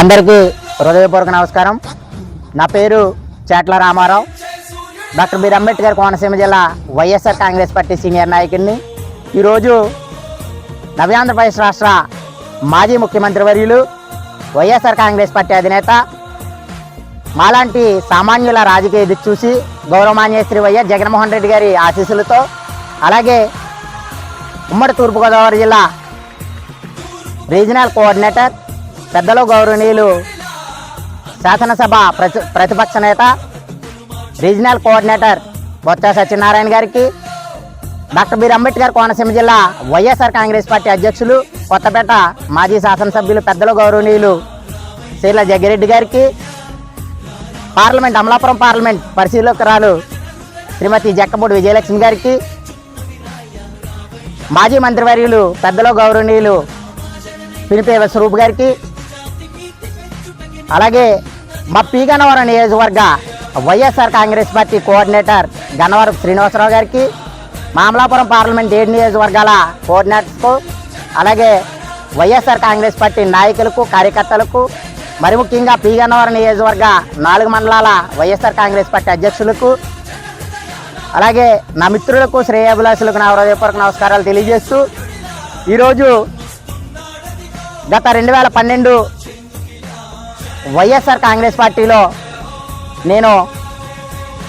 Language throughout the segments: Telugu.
అందరికీ హృదయపూర్వక నమస్కారం. నా పేరు Chetla Ramarao. Doctor B R Ambedkar Konaseema జిల్లా వైఎస్ఆర్ కాంగ్రెస్ పార్టీ సీనియర్ నాయకుడిని. ఈరోజు నవ్యాంధ్రప్రదేశ్ రాష్ట్ర మాజీ ముఖ్యమంత్రి వర్యులు వైఎస్ఆర్ కాంగ్రెస్ పార్టీ అధినేత మాలాంటి సామాన్యుల రాజకీయ దిక్కు చూసి గౌరవమాన్య శ్రీ వైఎస్ జగన్మోహన్ రెడ్డి గారి ఆశీస్సులతో అలాగే ఉమ్మడి తూర్పుగోదావరి జిల్లా రీజనల్ కోఆర్డినేటర్ పెద్దలు గౌరవనీయులు శాసనసభ ప్రతి ప్రతిపక్ష నేత రీజనల్ కోఆర్డినేటర్ బొత్స సత్యనారాయణ గారికి డాక్టర్ బీర్ అంబేద్కర్ కోనసీమ జిల్లా వైఎస్ఆర్ కాంగ్రెస్ పార్టీ అధ్యక్షులు కొత్తపేట మాజీ శాసనసభ్యులు పెద్దలు గౌరవనీయులు శ్రీల జగ్గిరెడ్డి గారికి పార్లమెంట్ అమలాపురం పార్లమెంట్ పరిశీలకురాలు శ్రీమతి జక్కపూడి విజయలక్ష్మి గారికి మాజీ మంత్రివర్యులు పెద్దలో గౌరవనీయులు పినిపే స్వరూప్ గారికి అలాగే మా పి గన్నవరం నియోజకవర్గ YSR Congress party coordinator Gannavaram Srinivasarao గారికి మామలాపురం పార్లమెంట్ ఏడు నియోజకవర్గాల కోఆర్డినేటర్స్కు అలాగే వైఎస్ఆర్ కాంగ్రెస్ పార్టీ నాయకులకు కార్యకర్తలకు మరి ముఖ్యంగా పి గన్నవరం నియోజకవర్గ నాలుగు మండలాల వైఎస్ఆర్ కాంగ్రెస్ పార్టీ అధ్యక్షులకు అలాగే నా మిత్రులకు శ్రేయాభిలాషులకు నా హృదయపూర్వక నమస్కారాలు తెలియజేస్తూ ఈరోజు గత రెండు వేల పన్నెండు వైఎస్ఆర్ కాంగ్రెస్ పార్టీలో నేను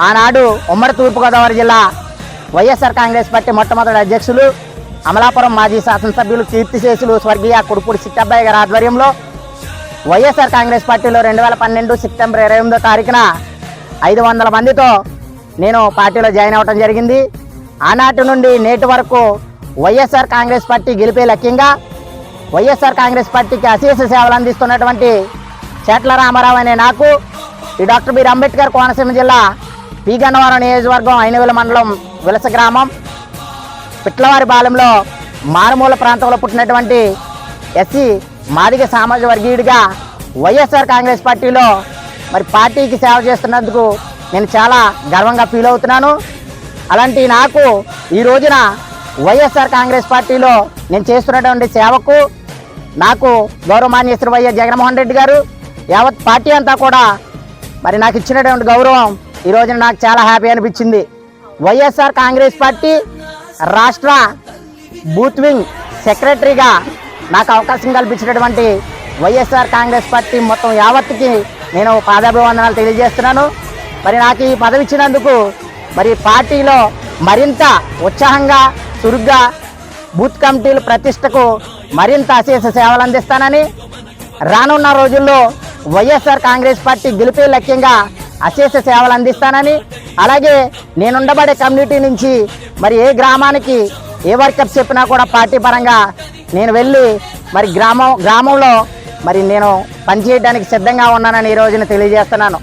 ఆనాడు ఉమ్మడి తూర్పుగోదావరి జిల్లా వైఎస్ఆర్ కాంగ్రెస్ పార్టీ మొట్టమొదటి అధ్యక్షులు అమలాపురం మాజీ శాసనసభ్యులు కీర్తిశేషులు స్వర్గీయ కుడుపూడి సిట్టబ్బాయి గారి ఆధ్వర్యంలో వైఎస్ఆర్ కాంగ్రెస్ పార్టీలో రెండు వేల పన్నెండు సెప్టెంబర్ ఇరవై ఎనిమిదో తారీఖున ఐదు వందల మందితో నేను పార్టీలో జాయిన్ అవ్వడం జరిగింది. ఆనాటి నుండి నేటి వరకు వైఎస్ఆర్ కాంగ్రెస్ పార్టీ గెలిపే లక్ష్యంగా వైఎస్ఆర్ కాంగ్రెస్ పార్టీకి అశేష సేవలు అందిస్తున్నటువంటి చేట్ల రామారావు అనే నాకు ఈ డాక్టర్ బిర్ అంబేద్కర్ కోనసీమ జిల్లా పి. గన్నవరం నియోజకవర్గం ఐనవేల మండలం విలస గ్రామం. పిట్లవారి పాలెంలో మారుమూల ప్రాంతంలో పుట్టినటువంటి ఎస్సీ మాదిగ సామాజిక వర్గీయుడిగా వైఎస్ఆర్ కాంగ్రెస్ పార్టీలో మరి పార్టీకి సేవ చేస్తున్నందుకు నేను చాలా గర్వంగా ఫీల్ అవుతున్నాను. అలాంటి నాకు ఈ రోజున వైఎస్ఆర్ కాంగ్రెస్ పార్టీలో నేను చేస్తున్నటువంటి సేవకు నాకు గౌరవమాన్య శ్రీ వైఎస్ జగన్మోహన్ రెడ్డి గారు యావత్ పార్టీ అంతా కూడా మరి నాకు ఇచ్చినటువంటి గౌరవం ఈ రోజున నాకు చాలా హ్యాపీ అనిపించింది. వైఎస్ఆర్ కాంగ్రెస్ పార్టీ రాష్ట్ర బూత్ వింగ్ సెక్రటరీగా నాకు అవకాశం కల్పించినటువంటి వైఎస్ఆర్ కాంగ్రెస్ పార్టీ మొత్తం యావత్తుకి నేను పాదాభివందనాలు తెలియజేస్తున్నాను. మరి నాకు ఈ పదవి ఇచ్చినందుకు మరి పార్టీలో మరింత ఉత్సాహంగా చురుగ్గా బూత్ కమిటీల ప్రతిష్టకు మరింత అశేష సేవలు అందిస్తానని రానున్న రోజుల్లో వైఎస్ఆర్ కాంగ్రెస్ పార్టీ గెలిపే లక్ష్యంగా అశేష సేవలు అందిస్తానని అలాగే నేనుండబడే కమ్యూనిటీ నుంచి మరి ఏ గ్రామానికి ఏ వర్కప్ చెప్పినా కూడా పార్టీ పరంగా నేను వెళ్ళి మరి గ్రామం గ్రామంలో మరి నేను పనిచేయడానికి సిద్ధంగా ఉన్నానని ఈ రోజున తెలియజేస్తున్నాను.